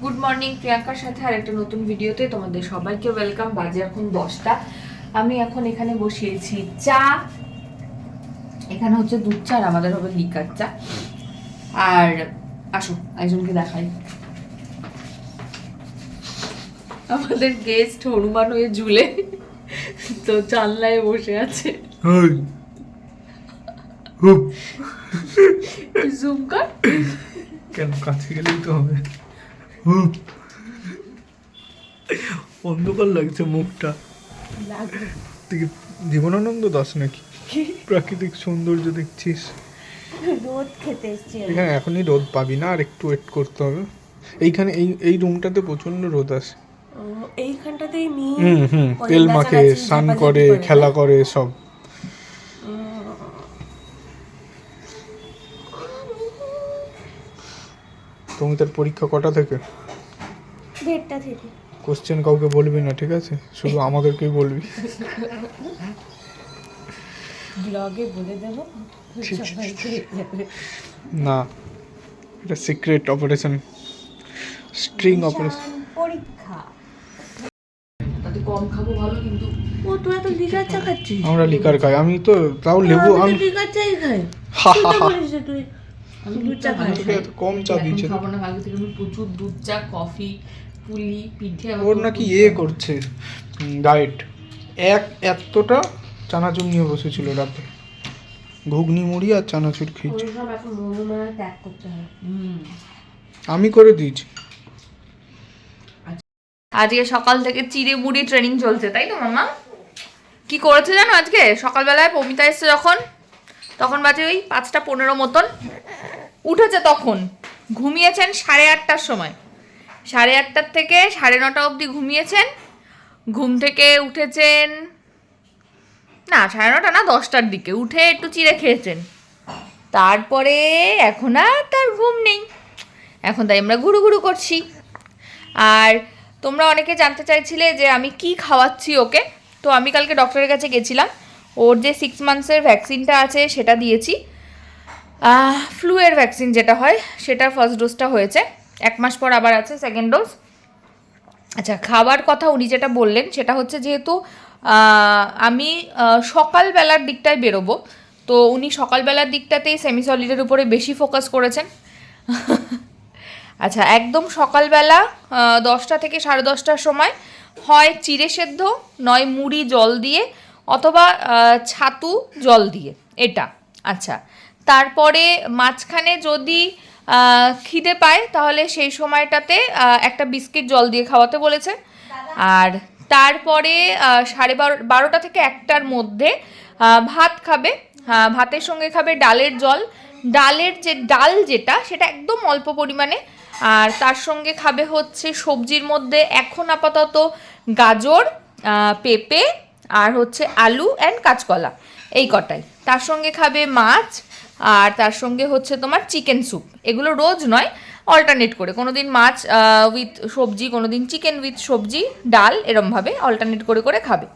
Good morning প্রিয়াঙ্কার সাথে আর একটা নতুন ভিডিওতে তোমাদের সবাইকে ওয়েলকাম বাজে এখন দশটা। আমি এখন এখানে বসিয়েছি চা। এখানে হচ্ছে দুধ চা আর আমাদের হবে লিকার চা। আর আসো একজনকে দেখাই। আমাদের গেস্ট হনুমান হয়ে ঝুলে তো জানলায় বসে আছে। জুম কর। কেন কাছে গেলেই তো হবে? অন্ধকার লাগছে মুখটা। জীবনানন্দ দাস নাকি? প্রাকৃতিক সৌন্দর্য দেখছিস? রোদ খেতে এসছি এখানে এখনই রোদ পাবি না আর একটু ওয়েট করতে হবে। এইখানে এই এই রুমটাতে প্রচণ্ড রোদ আসে এইখানটাতেই মেয়ে হুম হুম তেল মাখে স্নান করে, খেলা করে সব। তুমি তার পরীক্ষা কটা থেকে? দেড়টা থেকে। কোশ্চেন কাউকে বলবি না ঠিক আছে? শুধু আমাদেরকেই বলবি। ব্লগে বলে দেবো। না এটা সিক্রেট অপারেশন স্ট্রিং অপারেশন পরীক্ষা। তাতে কম খাব ভালো কিন্তু ও তোরা তো লিকার চা খাচ্ছিস? আমরা লিকার খাই। আমি তো তাও লেবু আমি লিকার চাই খাই। হা তুই। দুধ চা কম চা খাব না কালকে থেকে আমি প্রচুর দুধ চা কফি পুলি পিঠে ওর নাকি। ইয়ে করছে ডায়েট। এক এতটা চানাচুর নিয়ে বসেছিল রাতে। ঘুগনি মুড়ি আর চানাচুর খেয়েছি। মনে মনে হয়। আমি করে দিয়েছি। আজকে সকাল থেকে চিড়ে মুড়ি ট্রেনিং চলছে তাই তো মামা কি করেছে জানো আজকে? সকালবেলায় পমিতা এসছে যখন তখন বাজে ওই পাঁচটা পনেরো মতন। উঠেছে তখন। ঘুমিয়েছেন সাড়ে আটটার সময়। সাড়ে আটটার থেকে সাড়ে নটা অবধি ঘুমিয়েছেন। ঘুম থেকে উঠেছেন, না, সাড়ে নটা না, দশটার দিকে। উঠে একটু চিড়ে খেয়েছেন। তারপরে এখন আর তার ঘুম নেই। এখন তাই আমরা ঘুরু ঘুরু করছি। আর তোমরা অনেকে জানতে চাইছিলে যে আমি কি খাওয়াচ্ছি ওকে? তো আমি কালকে ডক্টরের কাছে গেছিলাম। ওর যে সিক্স মান্থসের ভ্যাকসিনটা আছে সেটা দিয়েছি। ফ্লুয়ের ভ্যাকসিন যেটা হয়, সেটার ফার্স্ট ডোজটা হয়েছে। এক মাস পর আবার আছে সেকেন্ড ডোজ আচ্ছা খাবার কথা উনি যেটা বললেন, সেটা হচ্ছে যেহেতু আমি সকালবেলার দিকটায় বেরোবো, তো উনি সকালবেলার দিকটাতেই সেমি সলিডের উপরে বেশি ফোকাস করেছেন। আচ্ছা একদম সকালবেলা দশটা থেকে সাড়ে দশটার সময় হয় চিড়ে সেদ্ধ, নয় মুড়ি জল দিয়ে, অথবা ছাতু জল দিয়ে, এটা আচ্ছা। তারপরে মাঝখানে যদি খিদে পায়, তাহলে সেই সময়টাতে একটা বিস্কিট জল দিয়ে খাওয়াতে বলেছে। আর তারপরে সাড়ে বারো, বারোটা থেকে একটার মধ্যে ভাত খাবে। ভাতের সঙ্গে খাবে ডালের জল। ডালের যে ডাল যেটা, সেটা একদম অল্প পরিমাণে। আর তার সঙ্গে খাবে হচ্ছে সবজির মধ্যে এখন আপাতত গাজর পেঁপে, আর হচ্ছে আলু অ্যান্ড কাঁচকলা। এই কটাই। তার সঙ্গে খাবে মাছ আর তার সঙ্গে হচ্ছে তোমার চিকেন স্যুপ এগুলো রোজ নয় অল্টারনেট করে। কোনো দিন মাছ উইথ সবজি কোনো দিন চিকেন উইথ সবজি, ডাল এরমভাবে অল্টারনেট করে করে খাবে।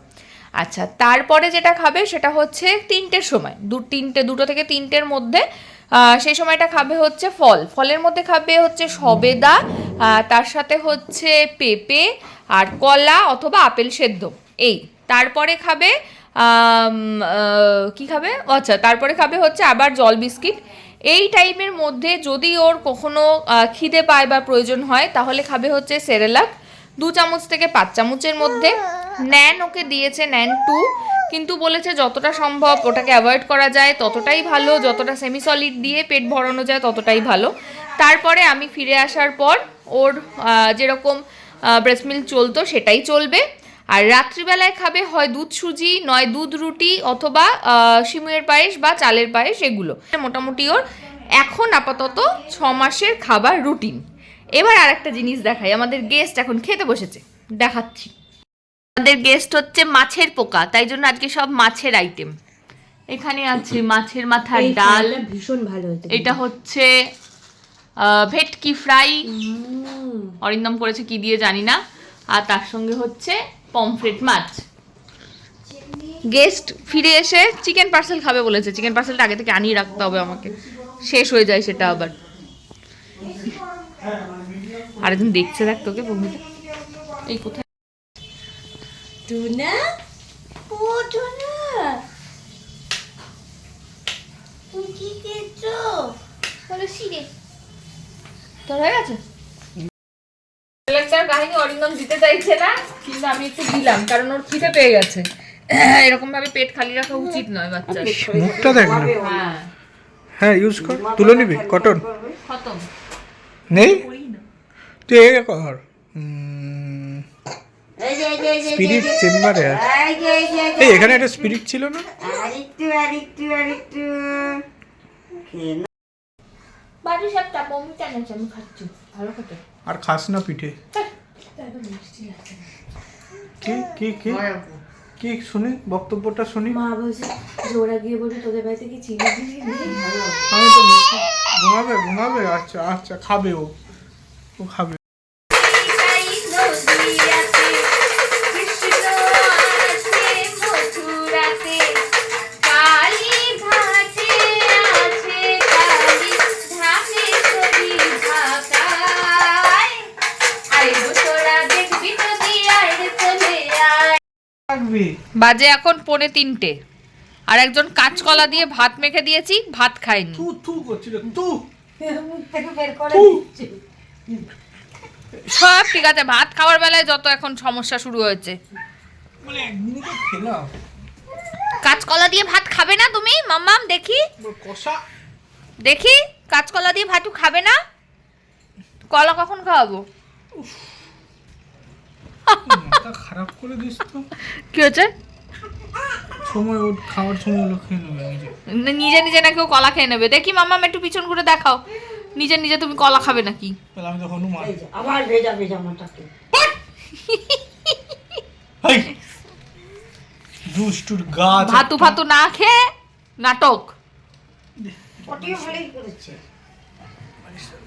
আচ্ছা তারপরে যেটা খাবে সেটা হচ্ছে তিনটের সময়। দু, তিনটে, দুটো থেকে তিনটের মধ্যে সেই সময়টা খাবে হচ্ছে ফল। ফলের মধ্যে খাবে হচ্ছে সবেদা তার সাথে হচ্ছে পেঁপে আর কলা অথবা আপেল সেদ্ধ। এই, তারপরে খাবে কি খাবে? আচ্ছা তারপরে খাবে হচ্ছে আবার জল বিস্কিট। এই টাইমের মধ্যে যদি ওর কখনো খিদে পায় বা প্রয়োজন হয়, তাহলে খাবে হচ্ছে সেরেলাক। দু চামচ থেকে পাঁচ চামচের মধ্যে। ন্যান ওকে দিয়েছে, ন্যান টু। কিন্তু বলেছে যতটা সম্ভব ওটাকে অ্যাভয়েড করা যায়, ততটাই ভালো। যতটা সেমি সলিড দিয়ে পেট ভরানো যায়, ততটাই ভালো। তারপরে আমি ফিরে আসার পর ওর যেরকম ব্রেস্ট মিল্ক চলতো, সেটাই চলবে। আর রাত্রিবেলায় খাবে হয় দুধ সুজি নয় দুধ রুটি অথবা আহ, সিমুয়ের পায়েস বা চালের পায়েস এগুলো। মোটামুটি ওর এখন আপাতত ছ মাসের খাবার রুটিন। এবার আর একটা জিনিস দেখাই আমাদের গেস্ট এখন খেতে বসেছে। দেখাচ্ছি। আমাদের গেস্ট হচ্ছে মাছের পোকা তাই জন্য আজকে সব মাছের আইটেম এখানে আছে মাছের মাথার ডাল। ভীষণ ভালো হয়েছে এটা হচ্ছে ভেটকি ফ্রাই। অরিন্দম করেছে কি দিয়ে জানি না। আর তার সঙ্গে হচ্ছে পমফ্রেট মাছ। গেস্ট ফিরে এসে চিকেন পার্সেল খাবে বলেছে। চিকেন পার্সেলটা আগে থেকে আনিয়ে রাখতে হবে আমাকে। শেষ হয়ে যায় সেটা আবার। আরেকজন দেখছে দেখ তোকে বন্ধুটা এই কোথায়? টুনা? ও টুনা! তুমি কি খেয়েছো? বলে সিরে তোর হয়ে গেছে? লেকচার কাহিনী অরিন্দম দিতে চাইছে না কিন্তু আমি একটু দিলাম কারণ ওর খিদে পেয়ে গেছে। এরকম ভাবে পেট খালি রাখা উচিত নয় বাচ্চার। মুখটা দেখ না। হ্যাঁ। হ্যাঁ ইউজ কর। তুলে নিবি কটন খতম। নেই? তুই কর এই যে স্পিরিট চেম্বারে আছে। এই এখানে একটা স্পিরিট ছিল না? আরেকটু আরেকটু আরেকটু। বাড়ি সব চাপ আমি খাচ্ছি। ভালো খেতে। আর খাস না পিঠে। কি কি কি? কি শুনি? বক্তব্যটা শুনি? মা বলছে যে ওরা গিয়ে বলবে তোদের বাড়িতে কি চিনি দিলি আমি তো ঘুমাবে ঘুমাবে? আচ্ছা আচ্ছা খাবে ও। ও খাবে। বাজে এখন পৌনে তিনটে। আর একজন কাঁচকলা দিয়ে ভাত মেখে দিয়েছি ভাত খাইনি। করছিল সব ঠিক আছে ভাত খাওয়ার বেলায় যত এখন সমস্যা শুরু হয়েছে। কাঁচকলা দিয়ে ভাত খাবে না তুমি? মাম্মাম দেখি। দেখি কাঁচকলা দিয়ে ভাতু খাবে না? কলা কখন খাওয়াবো? মাথা খারাপ করে দিস তো। কি হচ্ছে? সময় ওর খাওয়ার সময় হলো খেয়ে নেবে নিজে। নিজে নিজে নাকি ও কলা খেয়ে নেবে। দেখি মাম্মাম একটু পিছন করে দেখাও। নিজে নিজে তুমি কলা খাবে নাকি? তাহলে আমি তো হনুমান আবার ভেজা ভেজা দুষ্টুর গাছ ভাতু ফাতু না খেয়ে নাটক। করেছে।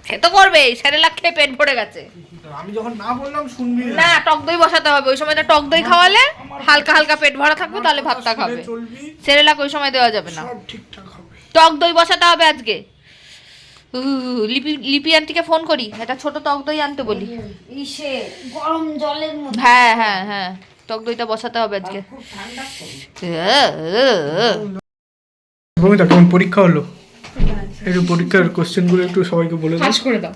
সে তো করবেই সেরেলাক খেয়ে পেট ভরে গেছে। আমি যখন না বললাম শুনবি না। টক দই বসাতে হবে ওই সময়টা টক দই খাওয়ালে হালকা হালকা পেট ভরা থাকবে তাহলে ভাতটা খাবে। সেরেলাক ওই সময় দেওয়া যাবে না। সব ঠিকঠাক হবে। টক দই বসাতে হবে আজকে। লিপি লিপি আন্টিকে ফোন করি একটা ছোট টক দই আনতে বলি। ইসে গরম জলের মধ্যে। হ্যাঁ হ্যাঁ হ্যাঁ টক দইটা বসাতে হবে আজকে। খুব ঠান্ডা ভূমিতা কেমন পরীক্ষা হলো? একটু পরীক্ষার কোশ্চেনগুলো একটু সবাইকে বলে দাও। করে দাও।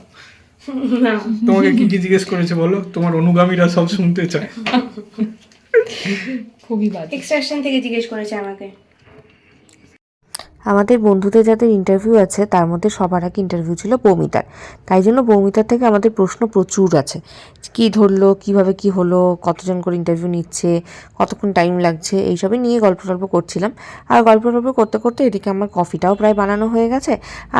তোমাকে কি কি জিজ্ঞেস করেছে বলো? তোমার অনুগামীরা সব শুনতে চায়। খুবই বাজে। এক্সট্রাকশন থেকে জিজ্ঞেস করেছে আমাকে। আমাদের বন্ধুদের যাদের ইন্টারভিউ আছে, তার মধ্যে সবার আগে ইন্টারভিউ ছিল বৌমিতার। তাই জন্য বৌমিতার থেকে আমাদের প্রশ্ন প্রচুর আছে। কি ধরলো, কীভাবে কি হলো, কতজন করে ইন্টারভিউ নিচ্ছে, কতক্ষণ টাইম লাগছে, এইসবই নিয়ে গল্প টল্প করছিলাম। আর গল্প টল্প করতে করতে এদিকে আমার কফিটাও প্রায় বানানো হয়ে গেছে,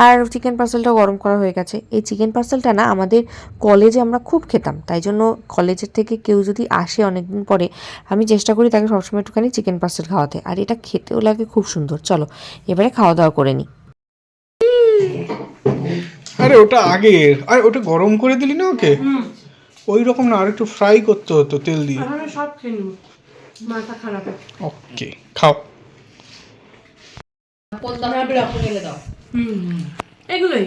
আর চিকেন পার্সেলটাও গরম করা হয়ে গেছে। এই চিকেন পার্সেলটা না, আমাদের কলেজে আমরা খুব খেতাম। তাই জন্য কলেজের থেকে কেউ যদি আসে অনেকদিন পরে, আমি চেষ্টা করি তাকে সবসময় একটুখানি চিকেন পার্সেল খাওয়াতে। আর এটা খেতেও লাগে খুব সুন্দর। চলো, এবারে খাওয়া দাওয়া করে নিই আরে ওটা আগের আরে ওটা গরম করে দিলি না ওকে? ওই রকম না আর একটু ফ্রাই করতে হতো তেল দিয়ে। আমি সব খেয়ে মাথা খারাপ ওকে খাও। হুম এগুলোই।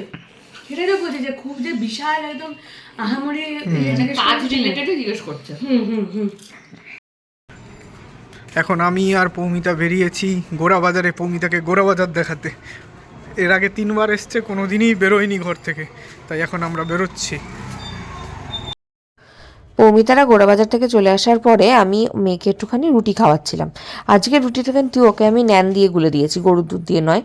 সেটাই তো বলছি যে খুব যে বিশাল একদম আহামরি কাজ না। জিজ্ঞেস করছে। হুম হুম হুম। এখন আমি আর পৌমিতা বেরিয়েছি গোড়া বাজারে পৌমিতাকে গোড়া বাজার দেখাতে। এর আগে তিনবার এসছে কোনো দিনই বেরোয়নি ঘর থেকে। তাই এখন আমরা বেরোচ্ছি। পৌমিতারা গোড়াবাজার থেকে চলে আসার পরে আমি মেয়েকে একটুখানি রুটি খাওয়াচ্ছিলাম। আজকে রুটিটা কিন্তু ওকে আমি ন্যান দিয়ে গুলে দিয়েছি, গরুর দুধ দিয়ে নয়।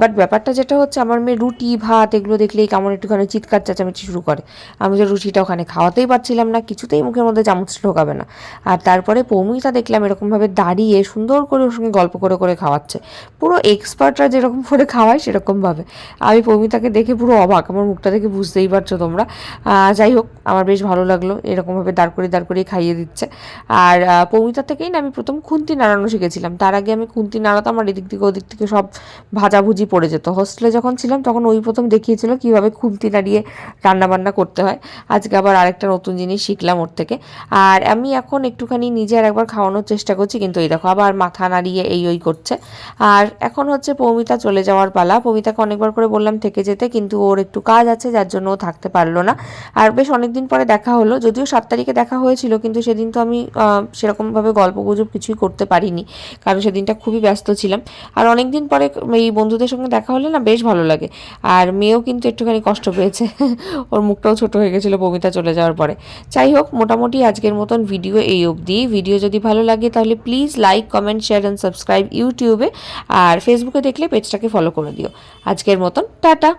বাট ব্যাপারটা যেটা হচ্ছে, আমার মেয়ে রুটি, ভাত এগুলো দেখলেই কেমন একটুখানি চিৎকার চেঁচামেচি শুরু করে। আমি যে রুটিটা ওখানে খাওয়াতেই পারছিলাম না, কিছুতেই মুখের মধ্যে চামচ ঢোকাবে না। আর তারপরে পৌমিতা দেখলাম এরকমভাবে দাঁড়িয়ে সুন্দর করে ওর সঙ্গে গল্প করে করে খাওয়াচ্ছে। পুরো এক্সপার্টরা যেরকম করে খাওয়ায় সেরকমভাবে। আমি পৌমিতাকে দেখে পুরো অবাক, আমার মুখটা দেখে বুঝতেই পারছ তোমরা। যাই হোক, আমার বেশ ভালো লাগল এরকমভাবে এরকমভাবে দাঁড় করে দাঁড় করে খাইয়ে দিচ্ছে। আর আহ, পৌমিতার থেকেই না আমি প্রথম খুন্তি নাড়ানো শিখেছিলাম। তার আগে আমি খুন্তি নাড়াতাম আর এদিক থেকে ওদিক থেকে সব ভাজাভুজি পড়ে যেত। হোস্টেলে যখন ছিলাম তখন ওই প্রথম দেখিয়েছিল কীভাবে খুন্তি নাড়িয়ে রান্নাবান্না করতে হয়। আজকে আবার আরেকটা নতুন জিনিস শিখলাম ওর থেকে। আর আমি এখন একটুখানি নিজে আর একবার খাওয়ানোর চেষ্টা করছি কিন্তু এই দেখো আবার মাথা নাড়িয়ে এই ওই করছে। আর এখন হচ্ছে পৌমিতা চলে যাওয়ার পালা। পৌমিতাকে অনেকবার করে বললাম থেকে যেতে কিন্তু ওর একটু কাজ আছে যার জন্য ও থাকতে পারল না। আর বেশ অনেকদিন পরে দেখা হলো যদিও সাত দেখা হয়েছিল, কিন্তু সেদিন তো আমি সেরকমভাবে গল্প গুজব কিছুই করতে পারিনি, কারণ সেদিনটা খুবই ব্যস্ত ছিলাম। আর অনেক দিন পরে এই বন্ধুদের সঙ্গে দেখা হলে না বেশ ভালো লাগে, আর মেয়েও কিন্তু একটুখানি কষ্ট পেয়েছে, ওর মুখটাও ছোট হয়ে গেছিল বমিতা চলে যাওয়ার পরে। যাই হোক, মোটামুটি আজকের মতন ভিডিও এই অবধি। ভিডিও যদি ভালো লাগে তাহলে please like comment share and subscribe ইউটিউবে, আর ফেসবুকে দেখলে পেজটাকে ফলো করে দিও। আজকের মতন, টাটা!